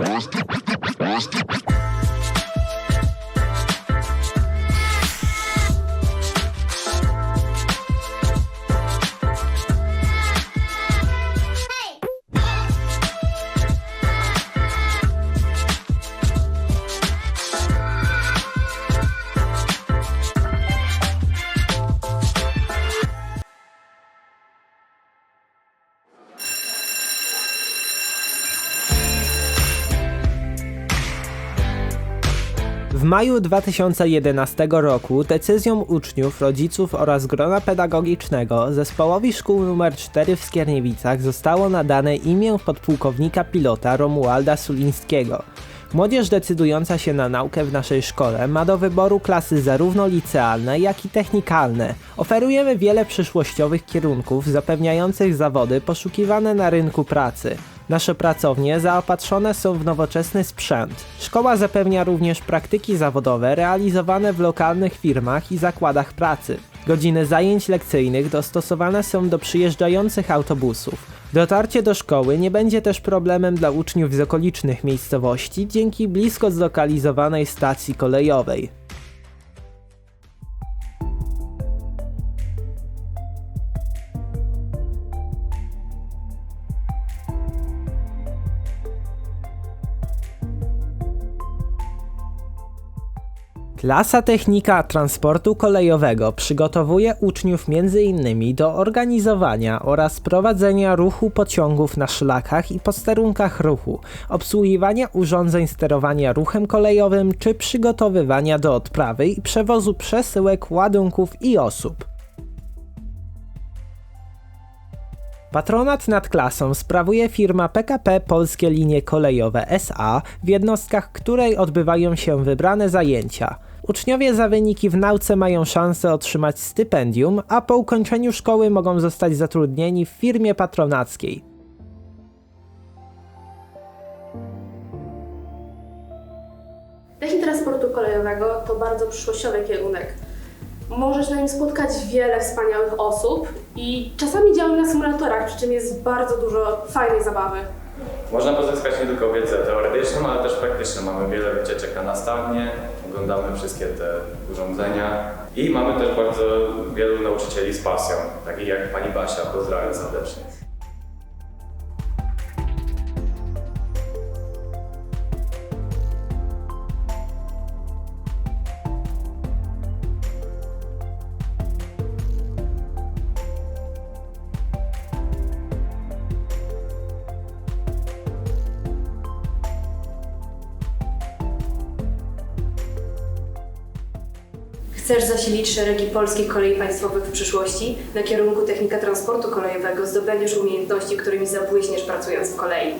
Austin, Austin, Austin. W maju 2011 roku decyzją uczniów, rodziców oraz grona pedagogicznego zespołowi szkół nr 4 w Skierniewicach zostało nadane imię podpułkownika pilota Romualda Sulińskiego. Młodzież decydująca się na naukę w naszej szkole ma do wyboru klasy zarówno licealne, jak i technikalne. Oferujemy wiele przyszłościowych kierunków zapewniających zawody poszukiwane na rynku pracy. Nasze pracownie zaopatrzone są w nowoczesny sprzęt. Szkoła zapewnia również praktyki zawodowe realizowane w lokalnych firmach i zakładach pracy. Godziny zajęć lekcyjnych dostosowane są do przyjeżdżających autobusów. Dotarcie do szkoły nie będzie też problemem dla uczniów z okolicznych miejscowości dzięki blisko zlokalizowanej stacji kolejowej. Klasa Technika Transportu Kolejowego przygotowuje uczniów m.in. do organizowania oraz prowadzenia ruchu pociągów na szlakach i posterunkach ruchu, obsługiwania urządzeń sterowania ruchem kolejowym czy przygotowywania do odprawy i przewozu przesyłek, ładunków i osób. Patronat nad klasą sprawuje firma PKP Polskie Linie Kolejowe SA, w jednostkach której odbywają się wybrane zajęcia. Uczniowie za wyniki w nauce mają szansę otrzymać stypendium, a po ukończeniu szkoły mogą zostać zatrudnieni w firmie patronackiej. Technik transportu kolejowego to bardzo przyszłościowy kierunek. Możesz na nim spotkać wiele wspaniałych osób i czasami działamy na symulatorach, przy czym jest bardzo dużo fajnej zabawy. Można pozyskać nie tylko wiedzę teoretyczną, ale też praktyczną. Mamy wiele wycieczek na nastawnie, oglądamy wszystkie te urządzenia i mamy też bardzo wielu nauczycieli z pasją, takich jak pani Basia, pozdrawiam serdecznie. Chcesz zasilić szeregi polskich kolei państwowych w przyszłości? Na kierunku technika transportu kolejowego zdobędziesz umiejętności, którymi zabłyśniesz pracując w kolei.